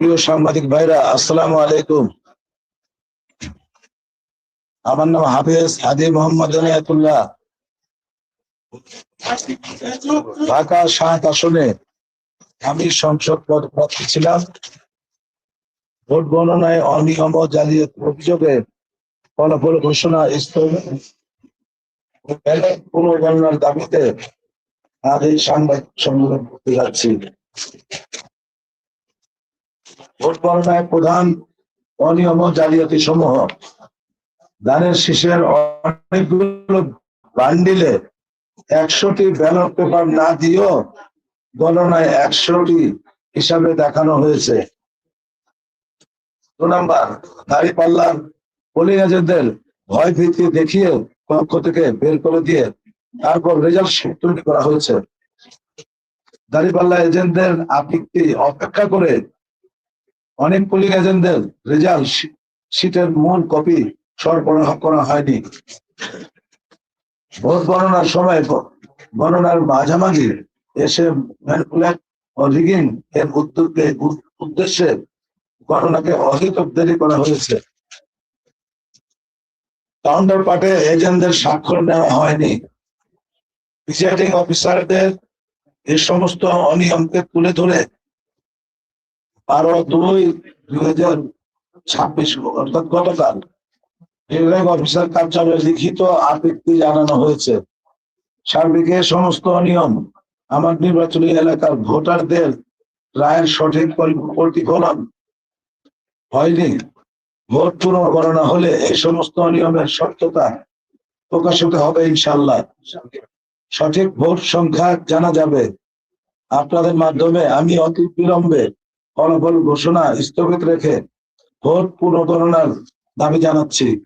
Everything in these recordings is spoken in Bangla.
প্রিয় সাংবাদিক ভাইরা আসসালামু আলাইকুম। আমার নাম হাফেজ হাদি মোহাম্মদ ঢাকা সাত আসনে আমি সংসদ পদ প্রার্থী ছিলাম। ভোট গণনায় অনিয়ম ও জালিয়াত অভিযোগে ফলাফল ঘোষণা স্থগিত। পুনর্গণনার দাবিতে আজ এই সাংবাদিক সম্মেলন করতে যাচ্ছি। ভোট গণনায় প্রধান অনিয়ম জালিয়াতি সমূহ। ধানের শীষের অনেকগুলো বান্ডিলে একশোটি ব্যালট পেপার না দিয়েও গণনায় একশোটি হিসাবে দেখানো হয়েছে। দু নাম্বার, দাড়ি পাল্লার পোলিং এজেন্টদের ভয় ভীতি দেখিয়ে কক্ষ থেকে বের করে দিয়ে তারপর রেজাল্ট তৈরি করা হয়েছে। দাড়িপাল্লা এজেন্টদের আপত্তি অপেক্ষা করে অনেক পোলিং এজেন্টদের রেজাল্ট শীটের মূল কপি সরবরাহ করা হয়নি। ভোট গণনার সময় গণনার মাঝামাঝি এসে উদ্দেশ্যে গণনাকে অহেতুক দেরি করা হয়েছে। কাউন্টার পার্টে এজেন্টদের স্বাক্ষর নেওয়া হয়নি। প্রিসাইডিং অফিসারদের এই সমস্ত অনিয়মকে তুলে ধরে বারো দুই দুই হাজার ছাব্বিশ অর্থাৎ গতকাল রিটার্নিং অফিসার কার্যালয়ে লিখিত আপত্তি জানানো হয়েছে। সার্বিক এ সমস্ত অনিয়ম আমার নির্বাচনী এলাকার ভোটারদের রায়ের সঠিক পরি- প্রতিফলন হয়নি। ভোট পুনর্গণনা হলে এই সমস্ত অনিয়মের সত্যতা প্রকাশিত হবে ইনশাল্লাহ সঠিক ভোট সংখ্যা জানা যাবে। আপনাদের মাধ্যমে আমি অতি বিলম্বে ফলাফল ঘোষণা স্থগিত রেখে ভোট পুনর্গণনার দাবি জানাচ্ছি।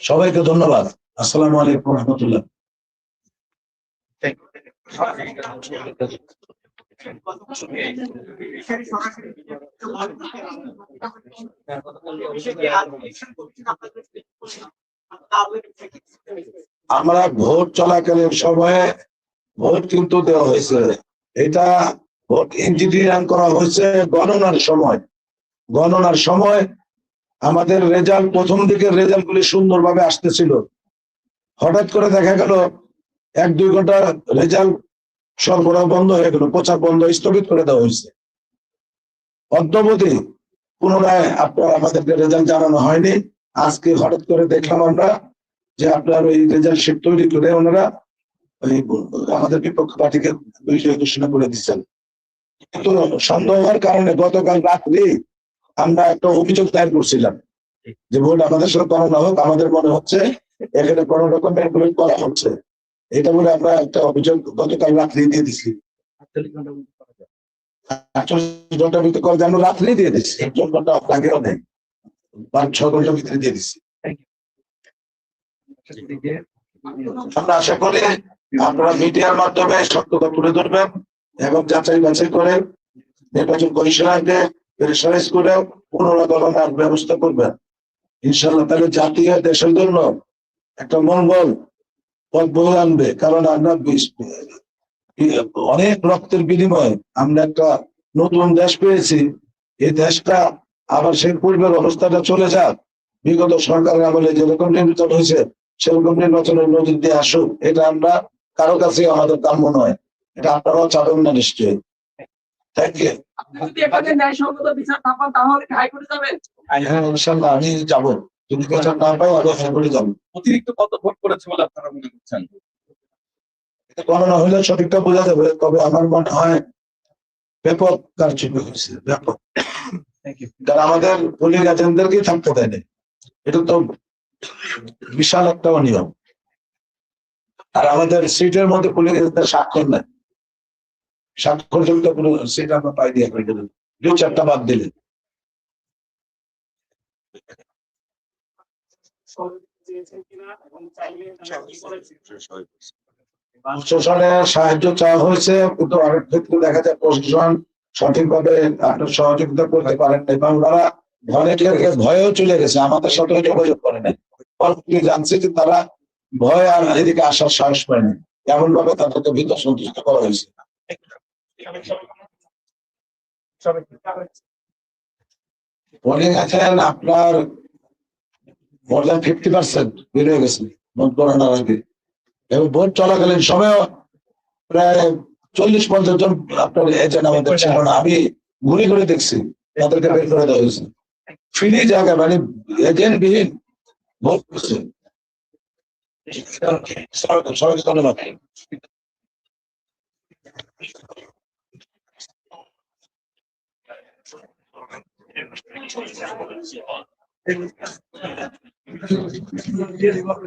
সবাইকে ধন্যবাদ। আসসালামু আলাইকুম রহমতুল্লাহ। আমরা ভোট চলাকালীন সময়ে ভোট কিন্তু দেওয়া হয়েছে। এটা ভোট ইঞ্জিনিয়ারিং করা হয়েছে গণনার সময়। গণনার সময় আমাদের রেজাল্ট, প্রথম দিকের রেজাল্ট গুলি সুন্দরভাবে আসতেছিল। হঠাৎ করে দেখা গেল এক দুই ঘণ্টা রেজাল্ট সরবরাহ বন্ধ হয়ে গেল, প্রচার বন্ধ স্থগিত করে দেওয়া হয়েছে। অদ্যবধি পুনরায় আপনার, আমাদেরকে রেজাল্ট জানানো হয়নি। আজকে হঠাৎ করে দেখলাম আমরা যে আপনার ওই রেজাল্ট শিট তৈরি করে ওনারা ওই আমাদের বিপক্ষ পার্টিকে বিজয় ঘোষণা করে দিচ্ছেন কিন্তু সন্দেহ হওয়ার কারণে গতকাল রাত্রি আমরা একটা অভিযোগ দায়ের করছিলাম যে ভোট আমাদের সাথে করানো হোক, আমাদের মনে হচ্ছে এখানে কোনো রকম করা হচ্ছে। এটা বলে আমরা একটা অভিযোগ গতকাল রাত্রি দিয়ে দিছি। আটচল্লিশ ঘণ্টার ভিতরে করে আমরা রাত্রি দিয়ে দিচ্ছি একজন ঘণ্টা আগেও নেই পাঁচ ছ ঘণ্টার ভিতরে দিয়ে দিচ্ছি আমরা আশা করি আপনারা মিডিয়ার মাধ্যমে সত্যতা তুলে ধরবেন এবং যাচাই বাছাই করে নির্বাচন কমিশনারকে প্রেসারাইজ করে পুনর্গণনার ব্যবস্থা করবেন। ইনশাল্লাহ তাহলে জাতীয় দেশের জন্য একটা মঙ্গল বয়ে আনবে কারণ আমরা অনেক রক্তের বিনিময়ে আমরা একটা নতুন দেশ পেয়েছি। এই দেশটা আবার সেই পূর্বের অবস্থাটা চলে যাক। বিগত সরকারের আমলে যেরকম নির্বাচন হয়েছে সেরকম নির্বাচনের নদীর দিয়ে আসুক এটা আমরা কারও কাছে আমাদের কাম্য নয়। এটা আপনারাও চাবেন না নিশ্চয়ই। হ্যাঁ আমি যাব। যদি বিচার না পাই আমি হাইকোর্টে যাব। অতিরিক্ত কত ভোট করেছে বলে আপনারা মনে করছেন? গণনা হলে সঠিকটা বোঝা যাবে তবে আমার মনে হয় ব্যাপক কারচুপি হয়েছে ব্যাপক। কারণ আমাদের পুলিশ এজেন্টদেরকেই থাকতে দেয়নি এটা তো বিশাল একটা অনিয়ম। আর আমাদের সিটের মধ্যে পুলিশ এজেন্টদের স্বাক্ষর নেই। স্বাক্ষর যুক্ত কোনো সিট আমরা পাই দিয়ে করে দিলেন দু চারটা বাদ দিলেন। সাহায্য চাওয়া হয়েছে, কিন্তু অনেক ক্ষেত্রে দেখা যায় প্রশাসন সঠিকভাবে সহযোগিতা করতে পারেন এবং ভলেন্টিয়ারকে ভয়েও চলে গেছে, আমাদের সাথে যোগাযোগ করে নাই। জানছি যে তারা ভয় আর এদিকে আসার সাহস পায়নি এমন ভাবে তাদেরকে সন্তুষ্ট করা হয়েছে। পোলিং আছেন আপনার মোর দেন ফিফটি পার্সেন্ট বেড়ে গেছে ভোট গণনার আগে। এবং ভোট চলাকালীন সময়ও প্রায় চল্লিশ পঞ্চাশ জন আপনার এজেন্ট আমাদের ছিল না আমি ঘুরে ঘুরে দেখছি তাদেরকে বের করে দেওয়া হয়েছে। ফ্রি জায়গা মানে এজেন্ট বিহীন ভোট করছে। সবাইকে সবাইকে ধন্যবাদ